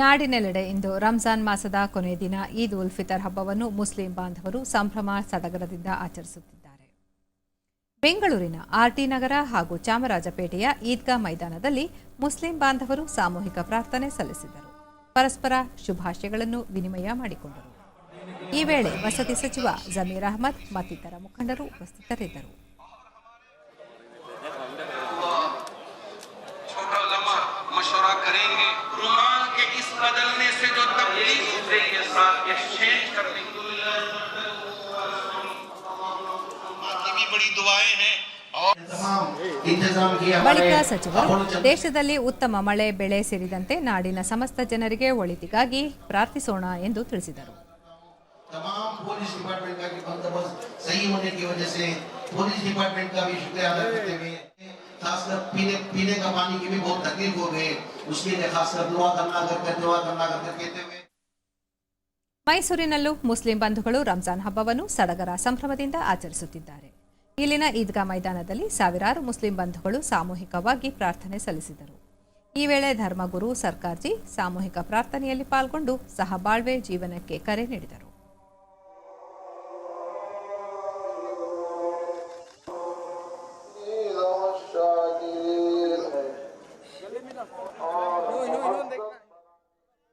ನಾಡಿನೆಲ್ಲೆಡೆ ಇಂದು ರಂಜಾನ್ ಮಾಸದ ಕೊನೆಯ ದಿನ ಈದ್ ಉಲ್ ಫಿತರ್ ಹಬ್ಬವನ್ನು ಮುಸ್ಲಿಂ ಬಾಂಧವರು ಸಂಭ್ರಮ ಸಡಗರದಿಂದ ಆಚರಿಸುತ್ತಿದ್ದಾರೆ ಬೆಂಗಳೂರಿನ ಆರ್ಟಿ ನಗರ ಹಾಗೂ ಚಾಮರಾಜಪೇಟೆಯ ಈದ್ಗಾ ಮೈದಾನದಲ್ಲಿ ಮುಸ್ಲಿಂ ಬಾಂಧವರು ಸಾಮೂಹಿಕ ಪ್ರಾರ್ಥನೆ ಸಲ್ಲಿಸಿದರು ಪರಸ್ಪರ ಶುಭಾಶಯಗಳನ್ನು ವಿನಿಮಯ ಮಾಡಿಕೊಂಡರು ಈ ವೇಳೆ ವಸತಿ ಸಚಿವ ಜಮೀರ್ ಅಹಮದ್ ಮತ್ತಿತರ ಮುಖಂಡರು ಉಪಸ್ಥಿತರಿದ್ದರು छोटा लम्हा मशवरा करेंगे रुमाल के इस बदलने से जो तकलीफ दूसरे के साथ एक्सचेंज करने की बाकी भी बड़ी दुआएं हैं और तमाम इंतजाम किया ಬಳಿಕ हमारे ಸಚಿವರು अपोलो चंद्र- ದೇಶದಲ್ಲಿ ಉತ್ತಮ ಮಳೆ ಬೆಳೆ ಸೇರಿದಂತೆ ನಾಡಿನ ಸಮಸ್ತ ಜನರಿಗೆ ಒಳಿತಿಗಾಗಿ ಪ್ರಾರ್ಥಿಸೋಣ ಎಂದು ತಿಳಿಸಿದರು तमाम पुलिस डिपार्टमेंट का की बंदोबस्त सही होने की वजह से पुलिस डिपार्टमेंट का भी शुक्रिया अदा करते हुए खासकर पीने पीने का पानी की भी बहुत तकलीफ हो गई उसके लिए खासकर दुआ करना कर कर दुआ करना कर कर कहते हुए ಮೈಸೂರಿನಲ್ಲೂ ಮುಸ್ಲಿಂ ಬಂಧುಗಳು ರಂಜಾನ್ ಹಬ್ಬವನ್ನು ಸಡಗರ ಸಂಭ್ರಮದಿಂದ ಆಚರಿಸುತ್ತಿದ್ದಾರೆ ಇಲ್ಲಿನ ಈದ್ಗಾ ಮೈದಾನದಲ್ಲಿ ಸಾವಿರಾರು ಮುಸ್ಲಿಂ ಬಂಧುಗಳು ಸಾಮೂಹಿಕವಾಗಿ ಪ್ರಾರ್ಥನೆ ಸಲ್ಲಿಸಿದರು ಈ ವೇಳೆ ಧರ್ಮಗುರು ಸರ್ಕಾರ್ಜಿ ಸಾಮೂಹಿಕ ಪ್ರಾರ್ಥನೆಯಲ್ಲಿ ಪಾಲ್ಗೊಂಡು ಸಹಬಾಳ್ವೆ ಜೀವನಕ್ಕೆ ಕರೆ ನೀಡಿದರು